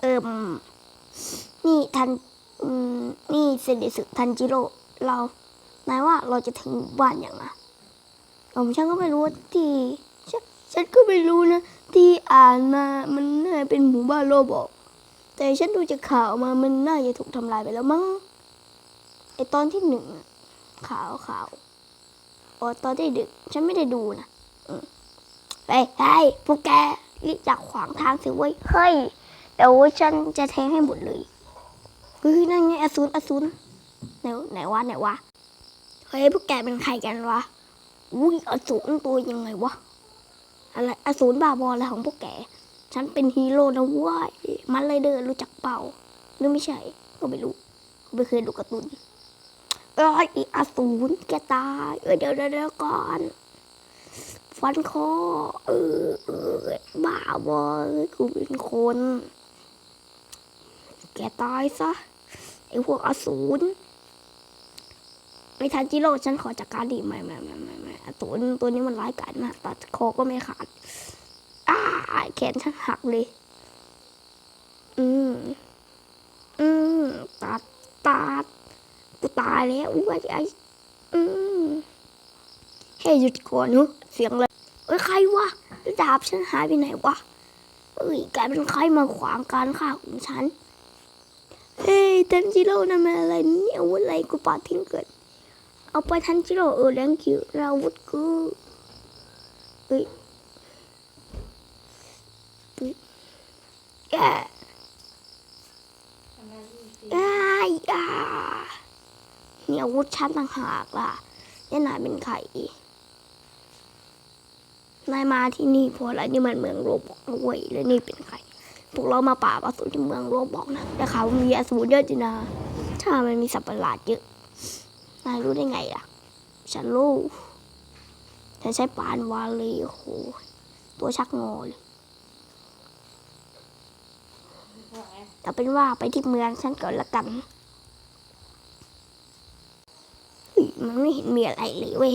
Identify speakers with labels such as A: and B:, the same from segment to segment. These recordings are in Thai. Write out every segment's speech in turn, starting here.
A: เอิมนี่ทันนี่เซนดิสึทันจิโร่เรานายว่าเราจะถึงบ้านอย่างนะผมฉันก็ไม่รู้ที่ฉันฉันก็ไม่รู้นะ ที่อ่านมามันน่าเป็นหมู่บ้านโรบอก แต่ฉันดูจากข่าวมามันน่าจะถูกทำลายไปแล้วมั้งไอตอนที่หนึ่งอะขาวขาวอ๋อตอนที่ดึก ฉันไม่ได้ดูนะอืมเฮ้ยเฮ้ยพวกแกรีบจากขวางทางสิเว้ยเฮ้ย เดี๋ยวฉันจะแทงให้หมดเลยเฮ้ยนั่นไงอสูรอสูรไหนไหนวะไหนวะเฮ้ยพวกแกเป็นใครกันวะอุ้ยอสูรตัวยังไงวะอะไรอสูรบาบออะไรของพวกแก ฉันเป็นฮีโร่นะว้ยมันไรเดอร์รู้จักเปล่าหรือไม่ใช่ ก็ไม่รู้ไม่เคยดูการ์ตูนเอ้ยอีอสูรแกตายเออเดี๋ยวเดี๋ยวเดี๋ยวก่อนฟันคอเออเออบ้าบอเลยกูเป็นคน กตายซะ ไอพวกอสูรไม่ทันจิโร่ฉันขอจัดการดิไม่ไม่ไม่ไม่ไม่อสูรตัวนี้มันร้ายกาจมากตัดคอก็ไม่ขาดอ้าแขนฉันหักเลย อืมอืมตัดตัดกูตายแล้วอุ้ยไออืมให้หยุดก่อนเนุเสียงอะไรเอ้ยใครวะดาบฉันหายไปไหนวะเอ้ยกลายเป็นใครมาขวางการฆ่าของฉัน เฮ้ยทันจิโร่นั่นมันอะไรเนี่ยอาวุธอะไรกูปาทิ้งเกิด เอาไปทันจิโร่เออแรงคิวเราอาวุธกูเอ้ยแย่อ้ายอ่านี่ยอาวุธชั้นต่างหากล่ะนี่นายเป็นใครนายมาที่นี่เพราะอะไรนี่มันเมืองโรบกเว้ยแล้วนี่เป็นใคร พวกเรามาป่าบอสูที่เมืองโรบอกนะแต่เขามีอสูรเยอะจริงนะถ้ามันมีสัตว์ประหลาดเยอะนายรู้ได้ไงล่ะ ฉันรู้ฉันใช้ปานวาลีโอ้โหตัวชักงอเลยแต่เป็นว่าไปที่เมืองฉันก่อนละกันมันไม่เห็นมีอะไรเลยเว้ย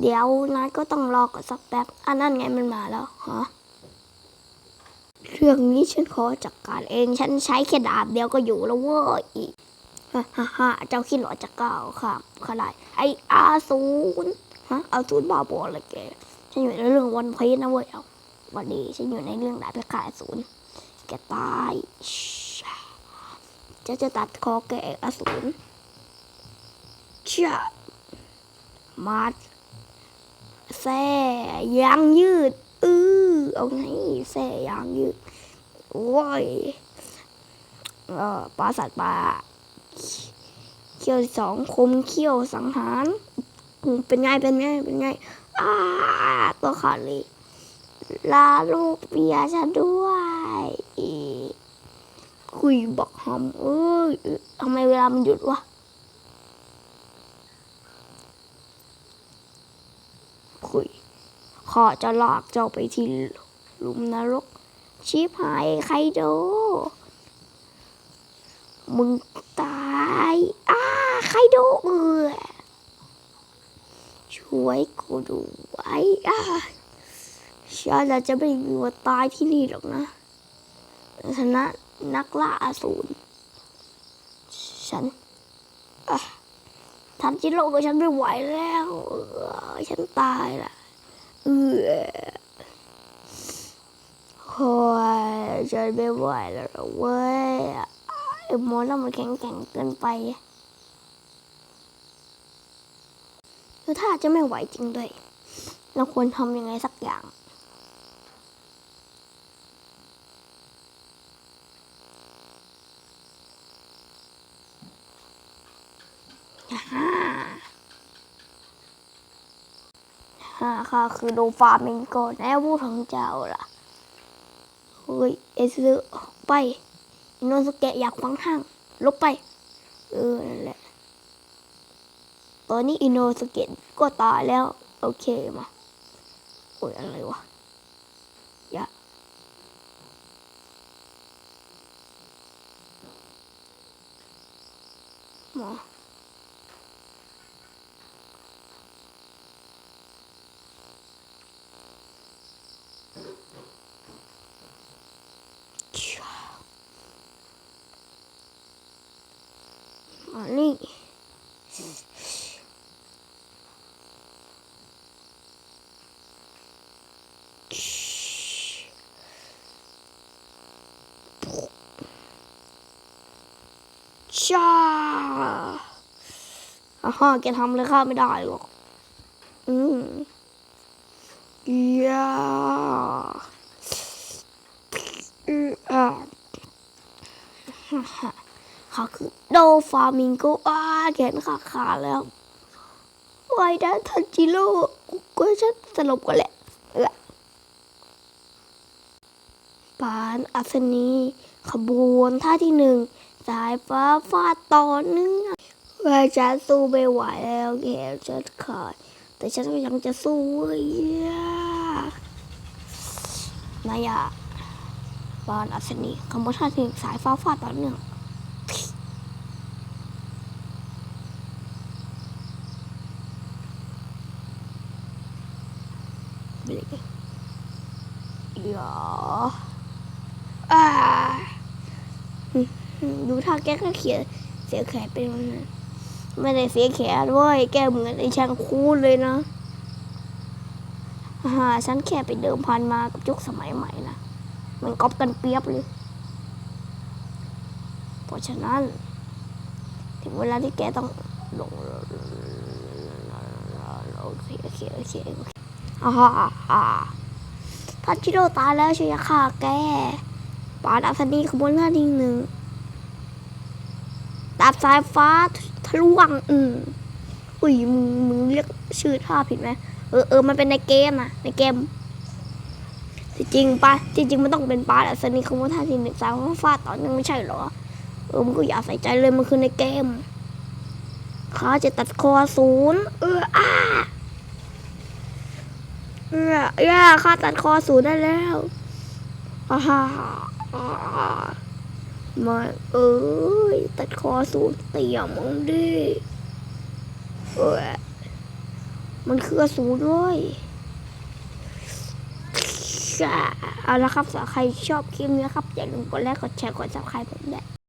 A: เดี๋ยวนายก็ต้องรอก่อนสักแป๊บอันนั่นไงมันมาแล้วฮะ รื่องนี้ฉันขอจัดการเอง ฉันใช้แค่ดาบเดียวก็อยู่แล้วเว้ยฮ่าฮ่าฮ่าเจ้าขี้หลอจะก้าวข้ามขลายไออาสูรฮะอาสูรบ้าบออะไรแกฉันอยู่ในเรื่องวันพีชนะเว้ยเอาวันนี้ฉันอยู่ในเรื่องดาบพิฆาตอสูรแกตายจะจะตัดคอแกอสูรเชื่อมาแส่ยางยืด อือเอาไงแส่ยางยืด โอ้ยเออปลาสัตว์ปลาเขี้ยวสองคมเขี้ยวสังหาร เป็นไงเป็นไงเป็นไงอ้าตัวขาดเลยลาลูกเบียฉันด้วยคุยบอกหอมเอ้ยทำไมเวลามันหยุดวะคุยขอจะลากเจ้าไปที่หลุมนรก ชิบหายใครโด มึงตายอ้าใครโดเออช่วยกูด้วยอ้าฉันอาจะไม่มีวันตายที่นี่หรอกนะชนะนักล่าอสูรฉันทำจิโร่กับฉันไม่ไหวแล้ว ฉันตายละเออ โอ้ยฉันไม่ไหวแล้วเว้ยไอ้หมอนั่นมันแข็งแกร่งเกินไปคือถ้าจะไม่ไหวจริงด้วย เราควรทำยังไงสักอย่างฮ่าฮ่าข้าคือโดฟามิงโกแน่ผู้ของเจ้าล่ะ เฮ้ยเอซึออกไปอินโนสุเกะอยากฟังห้าง ลบไป เออ นั่นแหละ ตอนนี้อินโนสุเกะก็ตายแล้ว โอเคมา โอ้ย อะไรวะ อย่าหมอ ช มานี่ ชาอ่าฮะแกทำอะไรข้าไม่ได้หรอก อืมยาอืออ่าฮ่าฮ่าขาคือโดฟามิงโกอาแขนขาขาดแล้วไว้ได้ทันจิโร่ก็ฉันสลบกันแหละ ปานอัศนี ขบวนท่าที่หนึ่ง สายฟ้าฟาดต่อเนื่องว่าฉันสู้ไม่ไหวแล้วแขนฉันขาดแต่ฉันก็ยังจะสู้เว้ยนายะบานอัศนีคำว่าท่าที่หนึ่งสายฟ้าฟาดต่อเนื่องเบรกอย่า ดูท่าแกก็เขียนเสียแขนเป็นวันนั้นไม่ได้เสียแขนด้วยแกเหมือนไอ้ช่างคูดเลยนะฮ่าฉันแค่ไปเดิมพันมากับยุคสมัยใหม่นะมันก๊อปกันเปียบเลยเพราะฉะนั้น ถึงเวลาที่แกต้องลงโอเคโอเคโอเคโอเคอ่าฮ่าอ่าทัชชิโร่ตายแล้วใช่ไหมค่ะแก ปาดอัศนีขบวนหน้าทีหนึ่งดาบสายฟ้าทะลวง อืมอุ้ยมึงมึงเรียกชื่อท่าผิดไหมเออเออมันเป็นในเกมอะในเกมที่จริงปะที่จริงมันต้องเป็นปาดอัศนีขบวนท่าทีหนึ่งสายฟ้าฟาดต่อเนื่องไม่ใช่เหรอ เออมึงก็อย่าใส่ใจเลยมันคือในเกมข้าจะตัดคอศูนย์เอออ้าเออย่าข้าตัดคอศูนย์ได้แล้ว อ่าฮ่าอ่า มาเอ้ย ตัดคอสูนเตี่ยมึงดิเอ้ยมันคือสูรด้วยเอาละครับสำหรับใครชอบคลิปนี้ครับ อย่าลืมกดไลค์กดแชร์กดซับสไครต์ผมด้วย